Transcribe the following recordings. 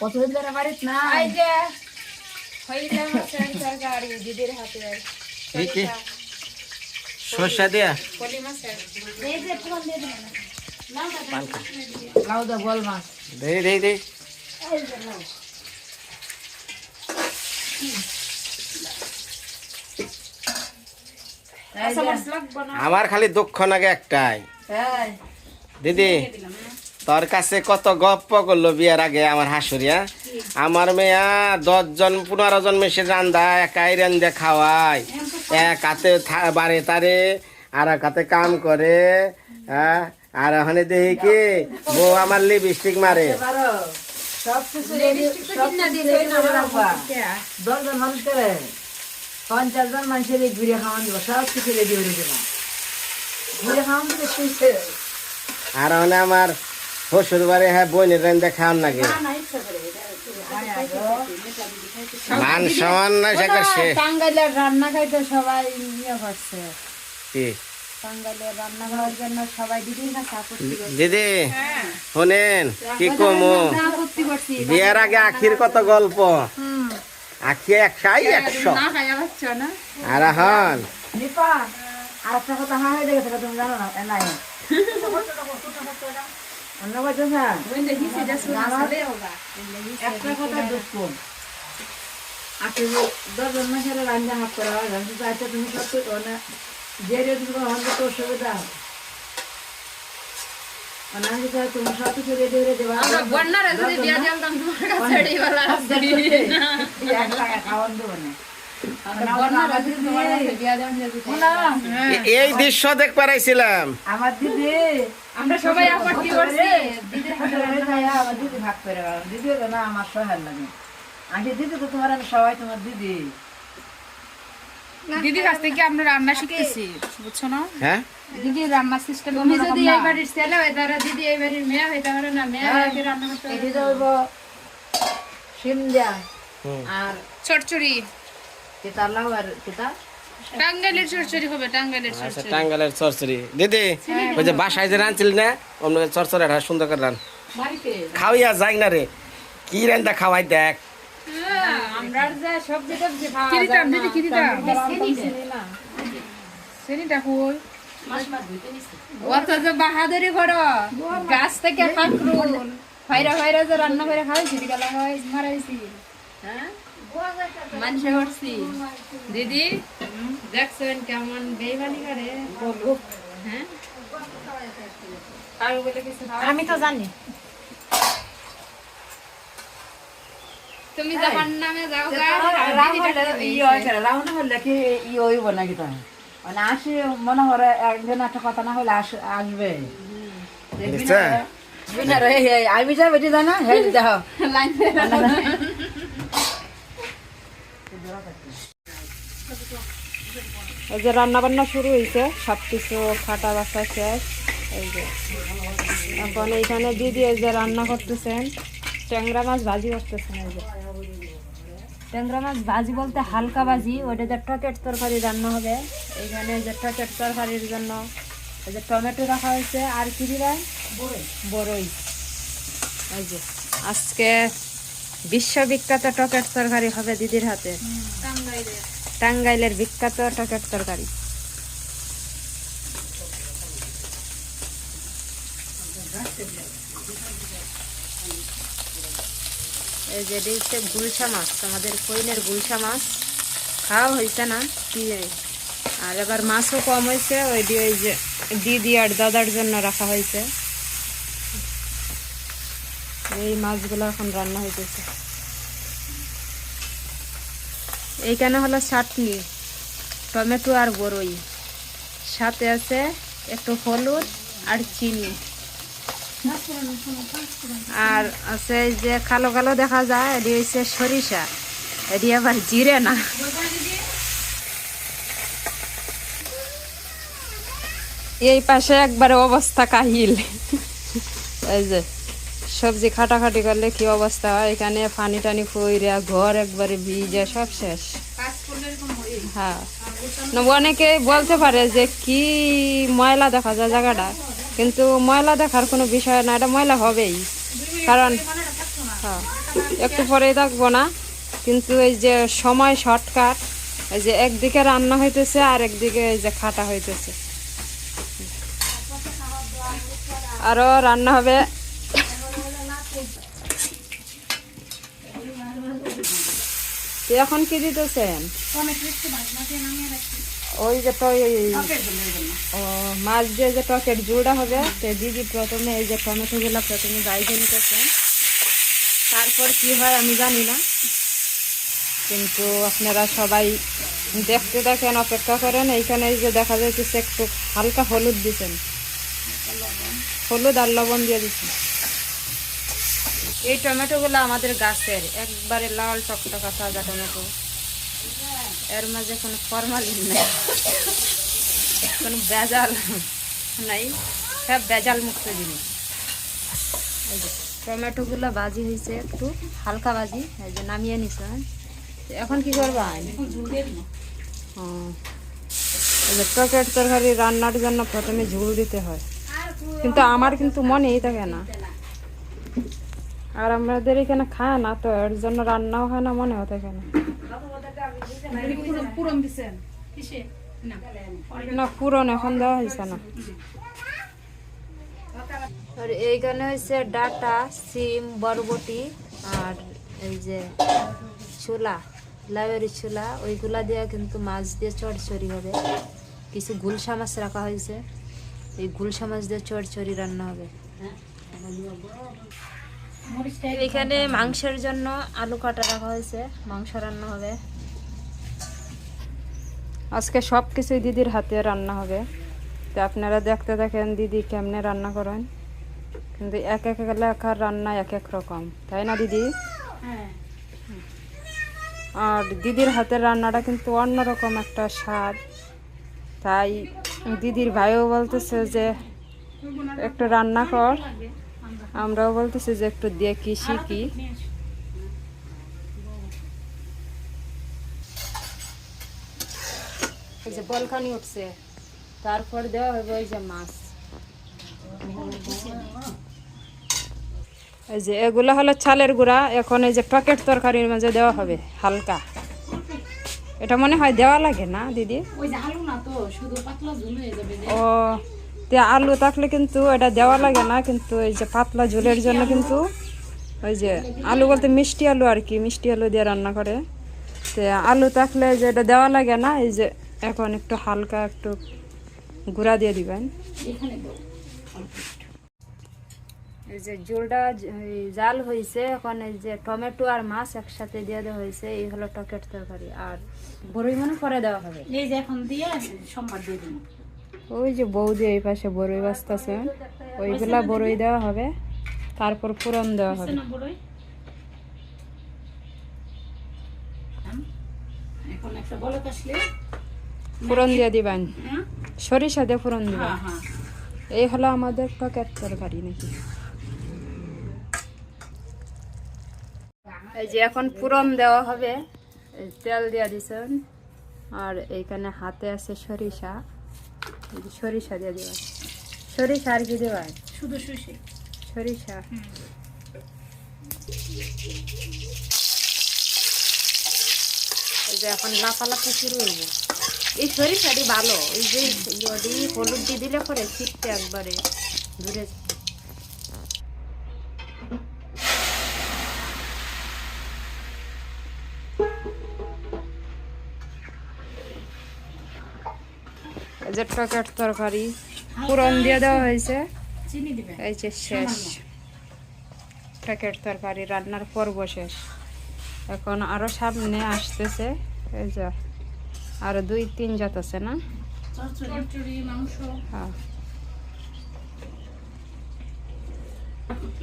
কতদিন ধরে বাড়িত না। এই যে হইলে মাছের তরকারি দিদির হাতে এই কি? সর্ষা দিয়া? কলি মাছের এই যে ফোন দিয়ে লাউ দা বল মাছ। দেই দেই দেই এই যে লাউ। এই কাঁচা যে, মাছ লাগবো না আমার খালি দুঃখ নাগে একটাই। দিদি। তোর কাছে কত গপ্প করল বিয়ের আগে আমার হাসুরিয়া? আমার মেয়া দশজন পনেরো জন মেসে রান্দা একাই রান্দা খাওয়ায়। এক হাতে বাড়ে তারে আর এক হাতে কাম করে হ্যাঁ? আর ওখানে দেখি কি বউ আমার লিপস্টিক মারে। পারো সব কিছু রেডি সব কিছু রেডি করে রাখবা দশজন মানুষ করে পঞ্চাশ জন মানুষের ঘুরে খাওয়ান দিব সব কিছু রেডি করে দেবা। ঘুরে খাওয়ান দিলে আর ওখানে আমার শ্বশুর বাড়ি হ্যাঁ বোনের রান্দা খাওয়ান লাগে মান সমান না সে করছে টাঙ্গাইলের রান্না খাইতে সবাই ইয়ে করছে। কি? দিদি শোনেন কি কমু? বিয়ের আগে আখির কত গল্প? আখি একশাই একশো। আর নিপা আর একটা কথা হা হয়ে গেছে তুমি জানো না? একটা কথা দুঃখ দশজন মাসের রান্না হাত করা হয় আচ্ছা তুমি সব মানে যে রে তো অসুবিধা মানে আমি তো তুমি সব কিছু রেডি করে দেবা। আমরা বন্যারে যদি বিয়া দিলাম তোমার কাছে এড়িওয়ালা আসছে এক টাকা খাওয়ান দেবো না। আমরা বন্যারে যদি তোমার কাছে বিয়া দিলাম যদি না, এ- এই দৃশ্য দেখ পারাইছিলাম। আমার দিদি আমরা সবাই আপত্তি করছি দিদি হাসপাতালে আমার দিদি ভাগ করে গেল দিদি না আমার সহায় লাগে আগে দিদি তো তোমার আমি সবাই তোমার দিদি। দিদির কাছ থেকে আমরা রান্না শিখতেছি বুঝছ না? হ্যাঁ? দিদি রান্না সিস্টেম তুমি যদি এই বাড়ির ছেলে হয়ে তাহলে দিদি এই বাড়ির মেয়ে হইতে পারে না মেয়ে হয়ে রান্না করতে এটি যাইব সিম দিয়া আর চটচড়ি কিতা লাউ আর কিতা? টাঙ্গাইলের চটচড়ি হবে টাঙ্গাইলের আচ্ছা চটচড়ি টাঙ্গালের চরচরি দিদি ওই যে বাসায় যে রাঁধছিল না অন্য চরচরি সুন্দর করে রান বাড়িতে? খাওয়াইয়া যাই না রে। কি রান্দা খাওয়াই দেখ। হ্যাঁ, আমরা যে সবজি টবজি খাওয়া যায় না। দিদি কি দিতাম কই? অত যে বাহাদুরি করো। গাছ থেকে কাকরুল ফাইরা ফাইরা যে রান্না করে খাওয়াইছি গেলা হয় মারাইছি হ্যাঁ? মানুষে করছি। দিদি দেখছেন কেমন বেইমানি করে? হ্যাঁ? আর বলে কিছু খাওয়া- আমি তো জানি। তুমি যখন নামে যাও গা, হলে কি ই হয় করে রাম না হলে কি ই হইব না কিতা মানে আসি মনে করে একজন একটা কথা না হলে আসবে। আমি যা বেটি জানা হে দেখ লাইন দিয়ে এই যে রান্না বান্না শুরু হয়েছে সব কিছু ফাটা বাসা শেষ। এই যে এখন এইখানে দিদি এই যে রান্না করতেছেন। ট্যাংরা মাছ ভাজি করতেছেন এই যে। ট্যাংরা মাছ ভাজি বলতে হালকা ভাজি ওইটা যে টকেট তরকারি রান্না হবে। এইখানে যে টকেট তরকারির জন্য এই যে টমেটো রাখা হয়েছে আর কি দিবেন? বড়ই। এই যে আজকে বিশ্ববিখ্যাত টকেট তরকারি হবে দিদির হাতে। টাঙ্গাইলের বিখ্যাত টকেট তরকারি। এই যে হচ্ছে গুলশা মাছ, আমাদের কইনের গুলশা মাছ। খাওয়া হয়েছে না, কি আর এবার মাছও কম হয়েছে ওই দিয়ে ওই যে দিদি আর দাদার জন্য রাখা হয়েছে এই মাছগুলো এখন রান্না হইতেছে। এইখানে হলো চাটনি, টমেটো আর বড়ই সাথে আছে একটু হলুদ আর চিনি। আর আছে যে কালো কালো দেখা যায়, এটি হচ্ছে সরিষা। এটি আবার জিরে না। এই পাশে একবারে অবস্থা কাহিল। এই যে। সবজি খাটাখাটি করলে কি অবস্থা হয়? এখানে পানি টানি ফুইরা ঘর একবারে ভিজে, সব শেষ। হ্যাঁ। অনেকে বলতে পারে যে কি ময়লা দেখা যায় জায়গাটা, কিন্তু ময়লা দেখার কোনো বিষয় না, এটা ময়লা হবেই। কারণ হ্যাঁ একটু পরেই থাকব না। কিন্তু এই যে সময় শর্টকাট, এই যে একদিকে রান্না হইতেছে আর একদিকে এই যে খাটা হইতেছে। আরও রান্না হবে। এখন কি দিতেছেন? ওই যে তো এই- ও মাছ দিয়ে যে টকের জুড়া হবে তো দিদি প্রথমে এই যে টমেটো গুলা প্রথমে বাইজে নিতেছেন। তারপর কি হয় আমি জানি না। কিন্তু আপনারা সবাই দেখতে দেখেন অপেক্ষা করেন। এইখানে এই যে দেখা যাইতেছে একটু হালকা হলুদ দিছেন। হলুদ আর লবণ দিয়ে দিচ্ছেন। এই টমেটোগুলো আমাদের গাছের একবারে লাল টকটকা তাজা টমেটো। এর মাঝে কোনো ফরমালিন নেই। কোনো বেজাল নাই। সব বেজাল মুক্ত জিনিস। এই যে টমেটোগুলো বাজি হয়েছে একটু হালকা বাজি এই যে নামিয়ে নিছেন এখন কি করবা? ও, এই যে টকেট তরকারি রান্নার জন্য প্রথমে ঝুল দিতে হয়। কিন্তু আমার কিন্তু মনেই থাকে না। আর আমাদের এখানে খায় না, তো এর জন্য রান্নাও হয় না, মনেও থাকে না। না, পুরন এখন দেওয়া হয়েছে না। আর এইখানে হয়েছে ডাটা, সিম, বরবটি আর এই যে ছোলা, লাউয়ের ছোলা, ওইগুলা দিয়ে কিন্তু মাছ দিয়ে চড়চড়ি হবে। কিছু গুলশা মাছ রাখা হয়েছে এই গুলশা মাছ দিয়ে চড়চড়ি রান্না হবে। এখানে মাংসের জন্য আলু কাটা রাখা হয়েছে মাংস রান্না হবে। আজকে সব কিছুই দিদির হাতে রান্না হবে। তো আপনারা দেখতে দেখেন দিদি কেমনে রান্না করেন। কিন্তু এক এক এলাকার রান্না এক এক রকম তাই না দিদি? আর দিদির হাতের রান্নাটা কিন্তু অন্যরকম একটা স্বাদ। তাই দিদির ভাইও বলতেছে যে একটু রান্না কর। আমরাও বলতেছি যে একটু দেখি শিখি। যে বলখানি উঠছে তারপর দেওয়া হবে ওই যে মাছ। এই যে এগুলো হলো চালের গুঁড়া এখন এই যে প্যাকেট তরকারির মাঝে দেওয়া হবে হালকা। এটা মনে হয় দেওয়া লাগে না দিদি? ও তে আলু থাকলে কিন্তু এটা দেওয়া লাগে না কিন্তু এই যে পাতলা ঝোলের জন্য কিন্তু ওই যে আলু বলতে মিষ্টি আলু আর কি মিষ্টি আলু দিয়ে রান্না করে। তে আলু থাকলে যে এটা দেওয়া লাগে না এই যে এখন একটু হালকা একটু গুঁড়া দিয়ে দিবেন। এই যে ঝোলটা জ- জাল হয়েছে এখন এই যে টমেটো আর মাছ একসাথে দিয়ে দেওয়া হয়েছে এই হলো টকেট তরকারি। আর বড়ই মানে পরে দেওয়া হবে। এই যে এখন দিয়ে সোমবার দিয়ে দিন ওই যে বৌদি এই পাশে বড়ই বাঁচতেছে ওইগুলা বড়ই দেওয়া হবে তারপর পুরন দেওয়া হবে। না বড়ই হুম? এখন একটা বলক আসলে ফোড়ন দিয়ে দিবেন? হ্যাঁ? সরিষা দিয়ে ফোড়ন দিবেন? হ্যাঁ হ্যাঁ। এই হলো আমাদের টকেট তরকারি নাকি? এই যে এখন ফোড়ন দেওয়া হবে। তেল দিয়ে দিছেন। আর এইখানে হাতে আছে সরিষা। সরিষা দিয়ে দেওয়া সরিষা আর কি দেওয়া শুধু সরিষা। এই যে এখন লাফালাফি শুরু হইব। এই সরিষাটি ভালো এই যে যদি হলুদ দিয়ে দিলে পরে শিখতে একবারে দূরে যে টকেট তরকারি পুরন দিয়ে দেওয়া হয়েছে। এই যে শেষ। প্যাকেট তরকারি রান্নার পর্ব শেষ। এখন আরও সামনে আসতেছে এই যে আরও দুই তিন জাত আছে না? হ্যাঁ।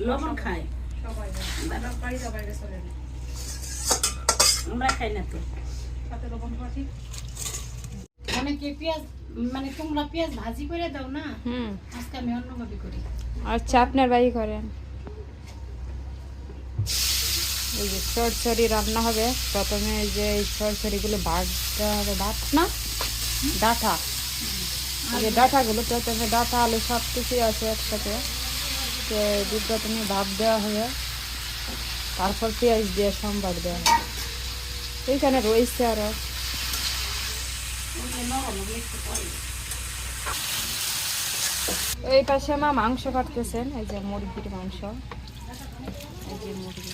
লবণ খাই। আমরা খাই না তো। অনেকে পেঁয়াজ মানে তোমরা পেঁয়াজ ভাজি করে দাও না? হুম। আজকে আমি অন্যভাবে করি। আচ্ছা আপনার বাড়ি করেন। এই যে চড়চড়ি রান্না হবে প্রথমে যে এই চড়চড়িগুলো বাটতে হবে বাট না? ডাঁটা। যে ডাঁটাগুলো প্রথমে ডাঁটা আলু সব কিছুই আছে একসাথে। তো এটি প্রথমে ভাপ দেওয়া হবে তারপর পেঁয়াজ দিয়ে সম্বার দেওয়া হয়। এইখানে রয়েছে আরও। এই পাশে মা মাংস কাটতেছেন এই যে মুরগির মাংস। এই যে মুরগি।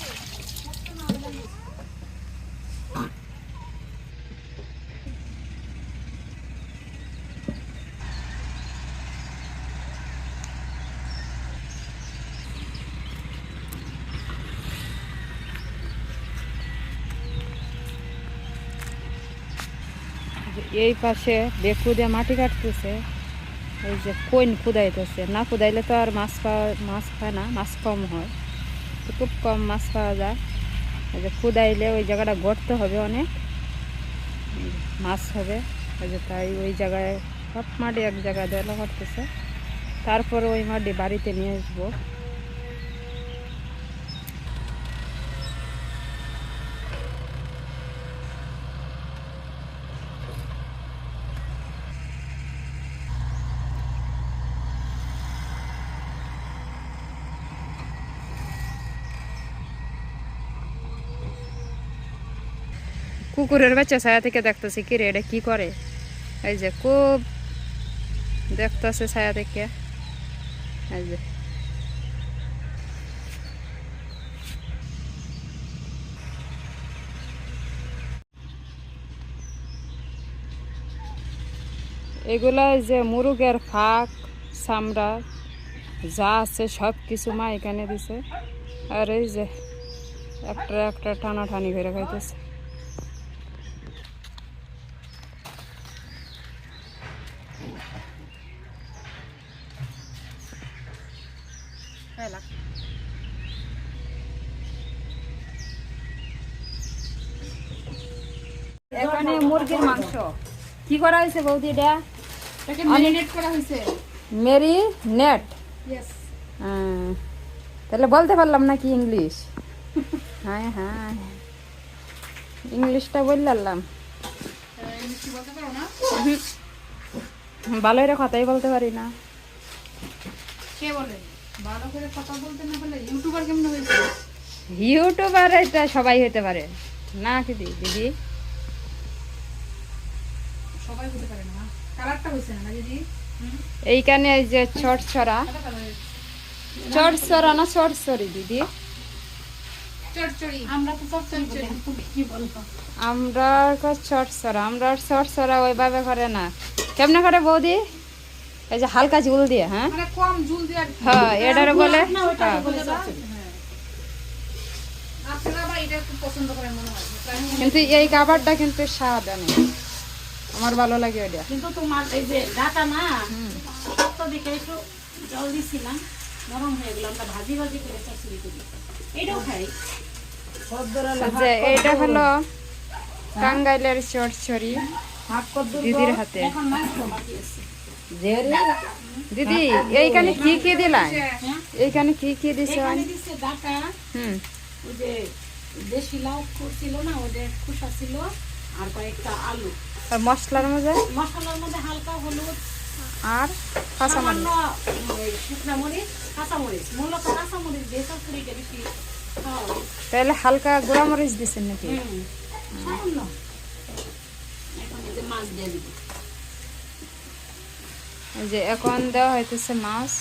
এই পাশে বেকু দিয়ে মাটি কাটতেছে। এই যে কইন খুদাইতেছে না খুদাইলে তো আর মাছ পাওয়া, মাছ পায় না, মাছ কম হয়। তো খুব কম মাছ পাওয়া যায়। এই যে খুদাইলে ওই জায়গাটা গড়তে হবে অনেক। মাছ হবে। ওই যে তাই ওই জায়গায় সব মাটি এক জায়গায় দেওয়া করতেছে। তারপরে ওই মাটি বাড়িতে নিয়ে আসব। কুকুরের বাচ্চা ছায়া থেকে দেখতেছে কি রে, এটা কি করে? এই যে খুব দেখতেছে ছায়া থেকে। এই যে। এগুলা যে মুরুগের ফাঁক, চামড়া, যা আছে সব কিছু মা এখানে দিছে। আর এই যে একটা একটা টানাটানি করে খাইতেছে এখানে মুরগির মাংস কি করা হয়েছে বৌদি এটা এটাকে ম্যারিনেট করা হয়েছে। Mary net? ইয়েস তাহলে বলতে পারলাম না কি ইংলিশ? হ্যাঁ হ্যাঁ। ইংলিশটা বললাম মিষ্টি বলতে ভালোই রে কথাই বলতে পারি না। কে বলে? ভালো করে কথা বলতে না বলে ইউটিউবার কেমন হয়েছে ইউটিউবার এটা সবাই হতে পারে। না কি দিদি সবাই হতে পারে না কালারটা হয়েছে না দিদি এইখানে এই যে চট ছড়া। চট ছড়া না চট ছড়ি দিদি? আমরা বলব আমরা চট ছড়া? আমরা চট ছড়া ওইভাবে করে না। কেমনে করে বৌদি? এই যে হালকা ঝুল দিয়ে হ্যাঁ? মানে কম জুল দিয়ে হ্যাঁ এটারে বলে হ্যাঁ। হ্যাঁ। না? কিন্তু এই খাবারটা কিন্তু স্বাদ অনেক আমার ভালো লাগে ওটা কিন্তু তোমার এই যে ডাটা না শক্ত দেখে একটু জল দিছিলাম নরম হয়ে গেল আমরা ভাজি ভাজি করে চচ্চড়ি করি এটাও খাই। যে এটা হলো টাঙ্গাইলের চটচড়ি দিদির হাতে। এখন মাংস বাকি আছে। দিদি এইখানে কি কি দিলাই হ্যাঁ। এইখানে কি কি দিছ? ডাটা। হুম। ওই যে দেশি লাউ ছিল না ওদের খুশা ছিল আর কয়েকটা আলু। আর মশলার মধ্যে? মশলার মধ্যে হালকা হলুদ আর কাঁচামরিচ? শুকনা মরিচ কাঁচামরিচ। মূলত কাঁচামরিচ দিয়ে চচ্চড়িটা বেশি তাহলে হালকা গুঁড়া মরিচ দিছেন নাকি? সামান্য। এখন এই যে মাছ দিয়ে দিব। যে এখন দেওয়া হইতেছে মাছ।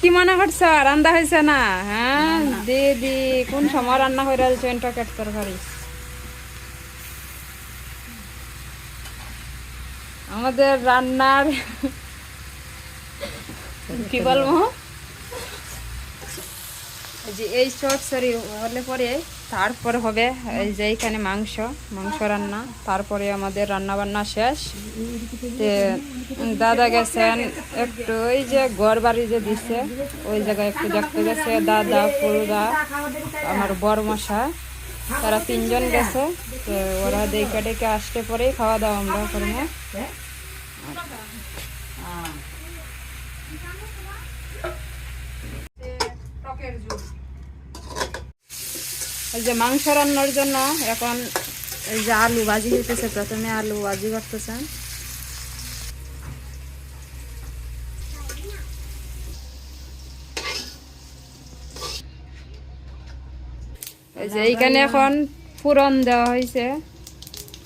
কি মনে করছ? রান্না হয়েছে না? হ্যাঁ? দিদি কোন সময় রান্না করে দিচ্ছেন টকেট তরকারি আমাদের রান্নার কি বলব? যে এই শর্ট সরি হলে পরে তারপরে হবে এই যে এইখানে মাংস মাংস রান্না, তারপরে আমাদের রান্না বান্না শেষ দাদা গেছেন একটু ওই যে ঘর বাড়ি যে দিছে, ওই জায়গায় একটু দেখতে গেছে, দাদা, ফুলদা, আমার বড় মশা, তারা তিনজন গেছে। তো ওরা দেখে ডেকে আসতে পরেই খাওয়া দাওয়া আমরা করব। মাংস রান্নার জন্য এখন এই যে আলু ভাজি হইতেছে, প্রথমে আলু ভাজি করতেছেন যে এইখানে এখন ফোড়ন দেওয়া হয়েছে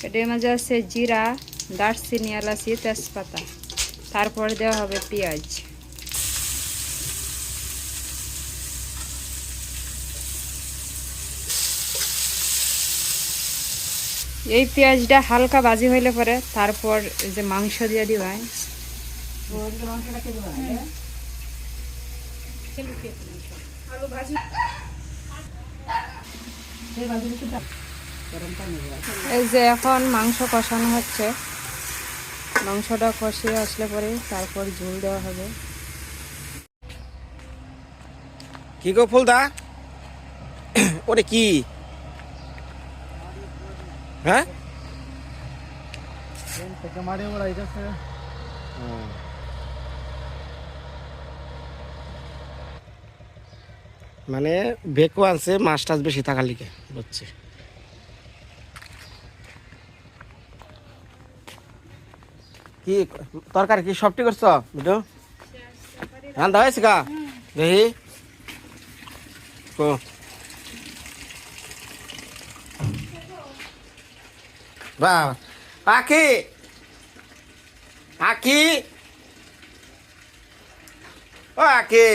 এটার মাঝে আছে জিরা। দারচিনি, এলাচি, তেজপাতা। তারপর দেওয়া হবে পেঁয়াজ। এই পেঁয়াজটা হালকা ভাজি হইলে পরে তারপর যে মাংস দিয়ে দিবাই এই যে এখন মাংস কষানো হচ্ছে। মাংসটা কষিয়ে আসলে পরে তারপর ঝোল দেওয়া হবে। কি গো ফুলদা? ওরে কি? হ্যাঁ। মানে বেকো আনছে, মাছ টাছ বেশি থাকার লিগে, বুঝছি। কি তরকারি কি সবটি করছ বুঝো রান্না হয়েছে গা। দেখি। বাহ। আকি আকি ও আকি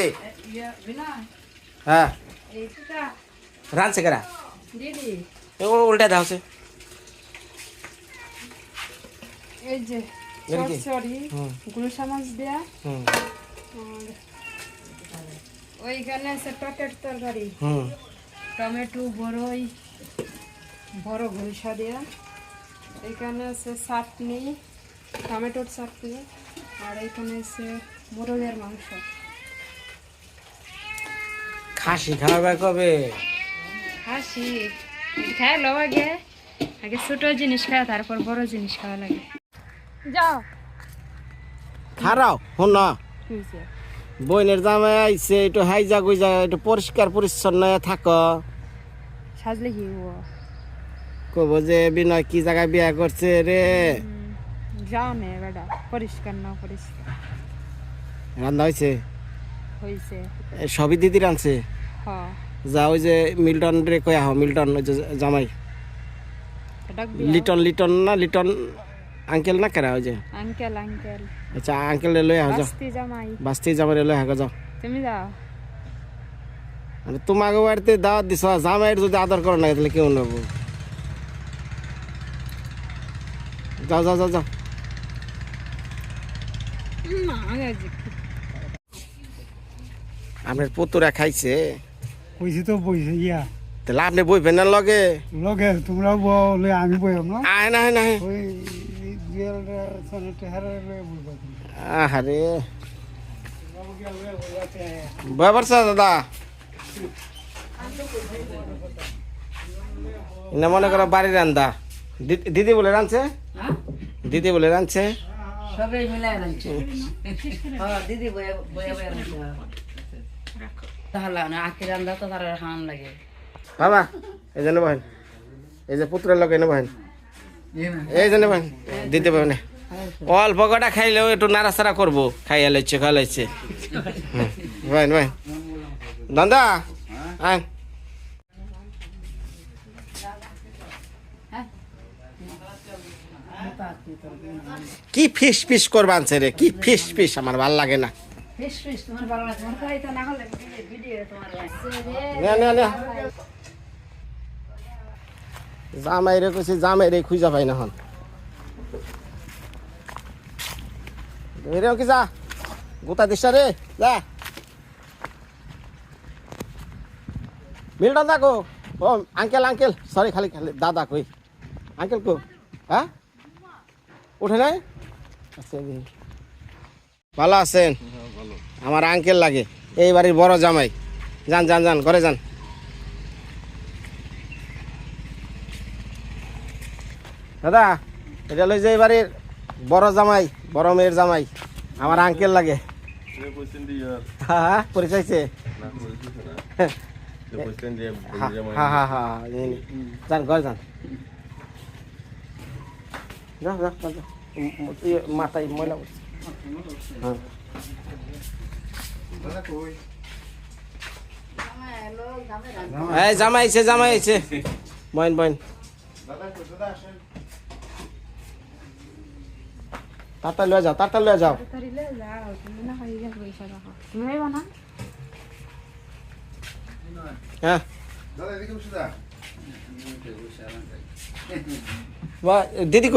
হ্যাঁ। রাঁধছে কেরা? উল্টা দাও এই যে? চচ্চড়ি দেয়া ওইখানে আছে তরকারি টমেটো বড়ই বড় গুলশা দেয়া আছে চাটনি টমেটোর চাটনি আর এখানে আছে মোরগের মাংস খাসি খাওয়াবে কবে হাসি খায় লো আগে আগে ছোট জিনিস খায় তারপর বড় জিনিস খাওয়া লাগে যাও। খারাও হন না। বইনের জামাই আইছে একটু হাইজা গুইজা একটু পরিষ্কার পরিচ্ছন্ন থাকো। সাজলে কি কব যে বিনয় কি জায়গায় বিয়া করছে রে? হুম, যাও নে বেটা পরিষ্কার না পরিষ্কার। রান্না হয়েছে হয়েছে সবই দিদি রানছে যা ওই যে মিল্টন রে কয়া হো মিল্টন ওই যে জামাই। লিটন লিটন না লিটন আঙ্কেল না কেরা ওই যে আঙ্কেল আঙ্কেল আচ্ছা আঙ্কেল লই আহ যাও বাস্তি জামাই বাস্তি জামাই লই আহ যাও তুমি যাও মানে তোমাকে বাড়িতে দাওয়াত দিছ জামাইয়ের যদি আদর করো না তাহলে কেউ নেব যাও যাও যাও যাও না আগে যে- আপনার পুতুরা খাইছে কইছি তো বইছে ইয়া তাহলে আপনি বইবেন না লগে লগে তোমরা বলে আমি বইম না আয় না না ওই জুয়েলটা সনেটে হারে লয়ে বলবা তুমি আরে বয় পারছ দাদা? না মনে করো বাড়ির রান্দা। দিদি বলে রাঁধছে দিদি বলে রাঁধছে সবাই মিলাই রাখছে হ্যাঁ দিদি বয়ে বয়ে তাহলে আখি রান্না তো তার হান লাগে। বাবা এই জন্য বহেন। এই যে পুত্রের লোক এনে বহেন। এই জন্য দিতে পাবেন অল্প কটা খাইলেও একটু নাড়াচাড়া করব। খাইয়া লাইছে খাওয়া লাইছে ভাই বহেন দাদা আয়। কি ফিস ফিস করবানছে রে? কি ফিস ফিস? আমার ভালো লাগে না। ফিস ফিস তোমার ভালো লাগে তোমার খাই না হলে ভিডিও তোমার নে নে নে। জামাই রে কইছি জামাই রে খুঁজা পাই না হন রে কি যা? গোটা দিশা রে যা। মিলটা দেখো। ও আঙ্কেল আঙ্কেল সরি খালি খালি দাদা কই। আঙ্কেল কো? হ্যাঁ? উঠে নাই? আচ্ছা, ভালো আছেন? আমার আঙ্কেল লাগে। এই বাড়ির বড় জামাই। যান যান যান ঘরে যান। দাদা এটা লই যে এই বাড়ির বড় জামাই বড় মেয়ের জামাই আমার আঙ্কেল লাগে। হ্যাঁ হ্যাঁ পরিচয়ছে হ্যাঁ হ্যাঁ হ্যাঁ যান ঘরে যান। যাও যাও যাও, যাও। উম, উম, ইয়ে, মাথায় ময়লা হ্যাঁ। এই জামাই আইছে জামাই আইছে বইন বইন লয়ে যাও তাড়াতাড়ি লয়ে যাও তাড়াতাড়ি লয়ে যাও। হয়ে দিদি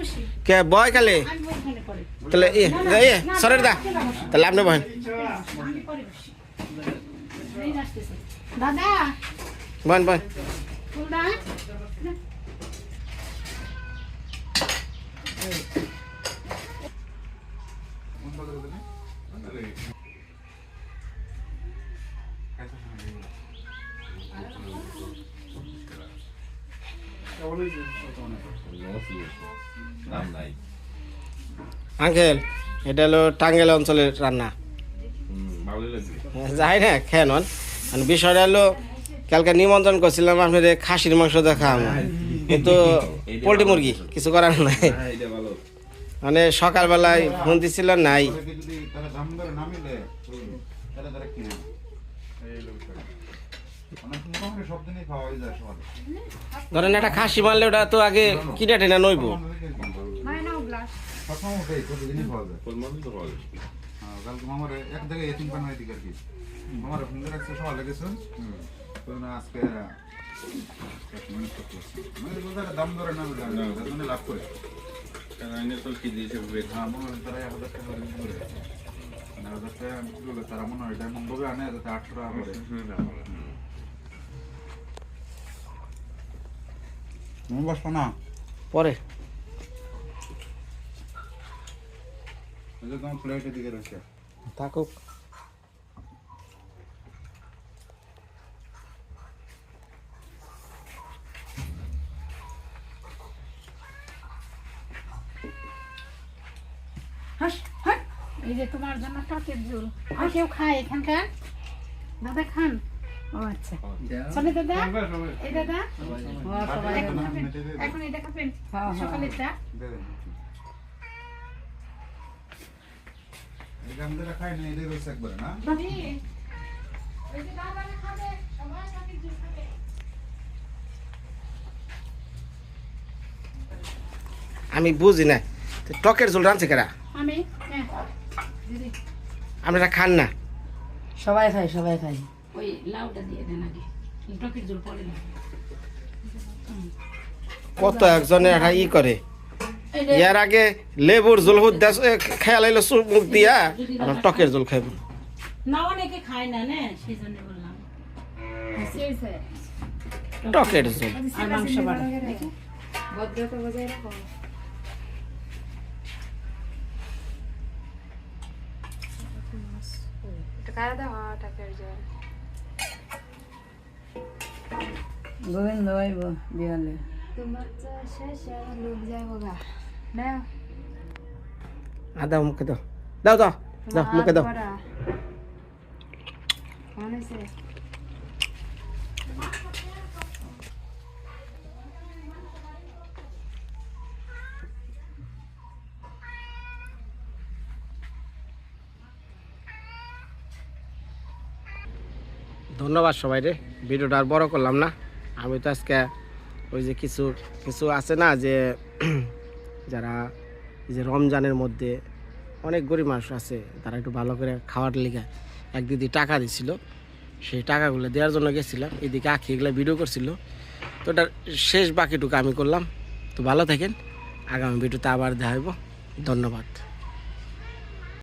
বসি কে? বয় কালে? আমি তাহলে এ সরের দা। তাহলে আপনি বহেন বহেন বহেন ফুলদা আঙ্কেল, এটা হলো টাঙ্গেল অঞ্চলের রান্না। যাই না, খেয়ে নন। বিষয়টা হলো, কালকে নিমন্ত্রণ করছিলাম আপনার খাসির মাংস দেখা কিন্তু পোলট্রি মুরগি কিছু করার নাই। মানে সকালবেলায় ফোন দিছিল নাই। যদি তারা দাম ধরে না মিলে তাহলে তারা কিনে না। এই লোক করে। অনেক মোটামুটি সব দিনই খাওয়া হয়ে যায় সকালে ধরেন একটা খাসি মারলে ওটা তো আগে কিনে টেনে নইব। হ্যাঁ, হয়ে আজকে দাম ধরে না লাভ করে মনে হয় তারা মানে হয় ডায়মন্ড ভাবে আনে যাতে আটশো টাকা করে না পরে প্লেটের দিকে রয়েছে। থাকুক। যে তোমার জন্য টকের ঝোল। আর কেউ খায় এখানকার? দাদা খান? ও আচ্ছা। চলে দাদা? এই দাদা? এখন এটা খাবেন? সকালের চা এই যে আমাদের খাই না এটাই রয়েছে একবারে না? ভাবি ওই যে দাদা খাবে সবাই টকের ঝোল খাবে। আমি বুঝি না। টকের ঝোল রাঁধছে কেরা? আমি? হ্যাঁ আপনারা খান না। সবাই খায় সবাই খায় ওই লাউটা দিয়ে দেন আগে। টকের পরে দেন কত একজনে ই করে। ইয়ার আগে লেবুর ঝোল হুদ্দা খেয়াল আইলো চুপ মুখ দিয়া টকের ঝোল খাইব। না অনেকে খায় না না? সেই জন্য বললাম। টকের আর মাংস বাড়া। ভদ্রতা বজায় রাখো। এটা কারা দাও টাকার জল গোবিন্দ ভাইব বিয়ালে তোমার তো শেষ লোক যাইব গা। না আদা মুখে দাও। দাও দাও দাও মুখে দাও। কেমন ধন্যবাদ সবাই রে। ভিডিওটা আর বড় করলাম না। আমি তো আজকে ওই যে কিছু কিছু আছে না যে যারা যে রমজানের মধ্যে অনেক গরিব মানুষ আছে, তারা একটু ভালো করে খাওয়ার লিগে এক দিদি টাকা দিছিল। সেই টাকাগুলো দেওয়ার জন্য গেছিলাম। এদিকে আখি এগুলো ভিডিও করছিল। তো ওটার শেষ বাকিটুকু আমি করলাম। তো ভালো থাকেন। আগামী ভিডিওতে আবার দেখা হইব। ধন্যবাদ।